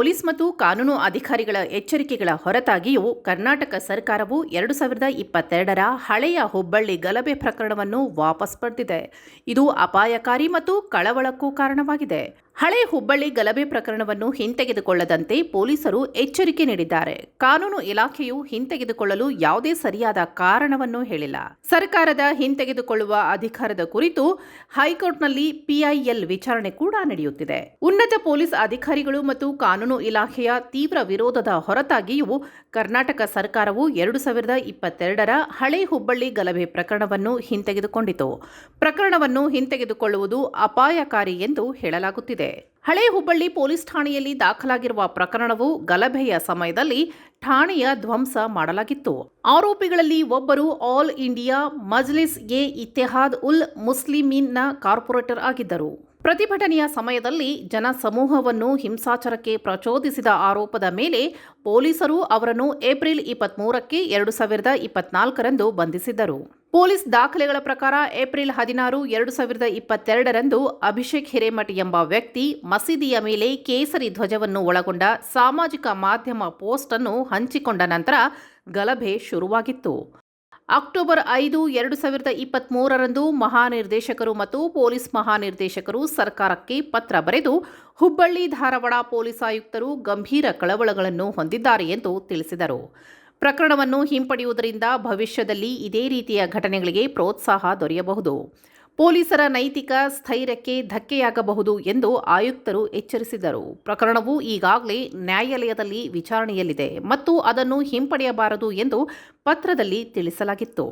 Police ಮತ್ತು ಕಾನೂನು ಅಧಿಕಾರಿಗಳ ಎಚ್ಚರಿಕೆಗಳ ಹೊರತಾಗಿಯೂ ಕರ್ನಾಟಕ ಸರ್ಕಾರವು ಎರಡು ಸಾವಿರದ ಇಪ್ಪತ್ತೆರಡರ ಹಳೆಯ ಹುಬ್ಬಳ್ಳಿ ಗಲಭೆ ಪ್ರಕರಣವನ್ನು ವಾಪಸ್ ಪಡೆದಿದೆ. ಇದು ಅಪಾಯಕಾರಿ ಮತ್ತು ಕಳವಳಕ್ಕೂ ಕಾರಣವಾಗಿದೆ. ಹಳೆ ಹುಬ್ಬಳ್ಳಿ ಗಲಭೆ ಪ್ರಕರಣವನ್ನು ಹಿಂತೆಗೆದುಕೊಳ್ಳದಂತೆ ಪೊಲೀಸರು ಎಚ್ಚರಿಕೆ ನೀಡಿದ್ದಾರೆ. ಕಾನೂನು ಇಲಾಖೆಯು ಹಿಂತೆಗೆದುಕೊಳ್ಳಲು ಯಾವುದೇ ಸರಿಯಾದ ಕಾರಣವನ್ನು ಹೇಳಿಲ್ಲ. ಸರ್ಕಾರದ ಹಿಂತೆಗೆದುಕೊಳ್ಳುವ ಅಧಿಕಾರದ ಕುರಿತು ಹೈಕೋರ್ಟ್ನಲ್ಲಿ ಪಿಐಎಲ್ ವಿಚಾರಣೆ ಕೂಡ ನಡೆಯುತ್ತಿದೆ. ಉನ್ನತ ಪೊಲೀಸ್ ಅಧಿಕಾರಿಗಳು ಮತ್ತು ಕಾನೂನು ಇಲಾಖೆಯ ತೀವ್ರ ವಿರೋಧದ ಹೊರತಾಗಿಯೂ ಕರ್ನಾಟಕ ಸರ್ಕಾರವು ಎರಡು ಸಾವಿರದ ಇಪ್ಪತ್ತೆರಡರ ಹಳೆ ಹುಬ್ಬಳ್ಳಿ ಗಲಭೆ ಪ್ರಕರಣವನ್ನು ಹಿಂತೆಗೆದುಕೊಂಡಿತು. ಪ್ರಕರಣವನ್ನು ಹಿಂತೆಗೆದುಕೊಳ್ಳುವುದು ಅಪಾಯಕಾರಿ ಎಂದು ಹೇಳಲಾಗುತ್ತಿದೆ. ಹಳೆ ಹುಬ್ಬಳ್ಳಿ ಪೊಲೀಸ್ ಠಾಣೆಯಲ್ಲಿ ದಾಖಲಾಗಿರುವ ಪ್ರಕರಣವು ಗಲಭೆಯ ಸಮಯದಲ್ಲಿ ಠಾಣೆಯ ಧ್ವಂಸ ಮಾಡಲಾಗಿತ್ತು. ಆರೋಪಿಗಳಲ್ಲಿ ಒಬ್ಬರು ಆಲ್ ಇಂಡಿಯಾ, ಮಜ್ಲಿಸ್ ಎ ಇತ್ತೆಹಾದ್ ಉಲ್ ಮುಸ್ಲಿಮೀನ್ನ ಕಾರ್ಪೊರೇಟರ್ ಆಗಿದ್ದರು. ಪ್ರತಿಭಟನೆಯ ಸಮಯದಲ್ಲಿ ಜನ ಸಮೂಹವನ್ನು ಹಿಂಸಾಚಾರಕ್ಕೆ ಪ್ರಚೋದಿಸಿದ ಆರೋಪದ ಮೇಲೆ ಪೊಲೀಸರು ಅವರನ್ನು ಏಪ್ರಿಲ್ ಇಪ್ಪತ್ಮೂರಕ್ಕೆ ಎರಡು ಸಾವಿರದ ಇಪ್ಪತ್ನಾಲ್ಕರಂದು ಬಂಧಿಸಿದ್ದರು. ಪೊಲೀಸ್ ದಾಖಲೆಗಳ ಪ್ರಕಾರ ಏಪ್ರಿಲ್ ಹದಿನಾರು, ಎರಡು ಸಾವಿರದ ಇಪ್ಪತ್ತೆರಡರಂದು ಅಭಿಷೇಕ್ ಹಿರೇಮಠ್ ಎಂಬ ವ್ಯಕ್ತಿ ಮಸೀದಿಯ ಮೇಲೆ ಕೇಸರಿ ಧ್ವಜವನ್ನು ಒಳಗೊಂಡ ಸಾಮಾಜಿಕ ಮಾಧ್ಯಮ ಪೋಸ್ಟ್ ಅನ್ನು ಹಂಚಿಕೊಂಡ ನಂತರ ಗಲಭೆ ಶುರುವಾಗಿತ್ತು. ಅಕ್ಟೋಬರ್ ಐದು, ಎರಡು ಸಾವಿರದ ಇಪ್ಪತ್ತ್ಮೂರರಂದು ಮಹಾನಿರ್ದೇಶಕರು ಮತ್ತು ಪೊಲೀಸ್ ಮಹಾನಿರ್ದೇಶಕರು ಸರ್ಕಾರಕ್ಕೆ ಪತ್ರ ಬರೆದು, ಹುಬ್ಬಳ್ಳಿ ಧಾರವಾಡ ಪೊಲೀಸ್ ಆಯುಕ್ತರು ಗಂಭೀರ ಕಳವಳಗಳನ್ನು ಹೊಂದಿದ್ದಾರೆ ಎಂದು ತಿಳಿಸಿದರು. ಪ್ರಕರಣವನ್ನು ಹಿಂಪಡೆಯುವುದರಿಂದ ಭವಿಷ್ಯದಲ್ಲಿ ಇದೇ ರೀತಿಯ ಘಟನೆಗಳಿಗೆ ಪ್ರೋತ್ಸಾಹ ದೊರೆಯಬಹುದು. ಪೊಲೀಸರ ನೈತಿಕ ಸ್ಥೈರ್ಯಕ್ಕೆ ಧಕ್ಕೆಯಾಗಬಹುದು ಎಂದು ಆಯುಕ್ತರು ಎಚ್ಚರಿಸಿದರು. ಪ್ರಕರಣವು ಈಗಾಗಲೇ ನ್ಯಾಯಾಲಯದಲ್ಲಿ ವಿಚಾರಣೆಯಲ್ಲಿದೆ ಮತ್ತು ಅದನ್ನು ಹಿಂಪಡೆಯಬಾರದು ಎಂದು ಪತ್ರದಲ್ಲಿ ತಿಳಿಸಲಾಗಿತ್ತು.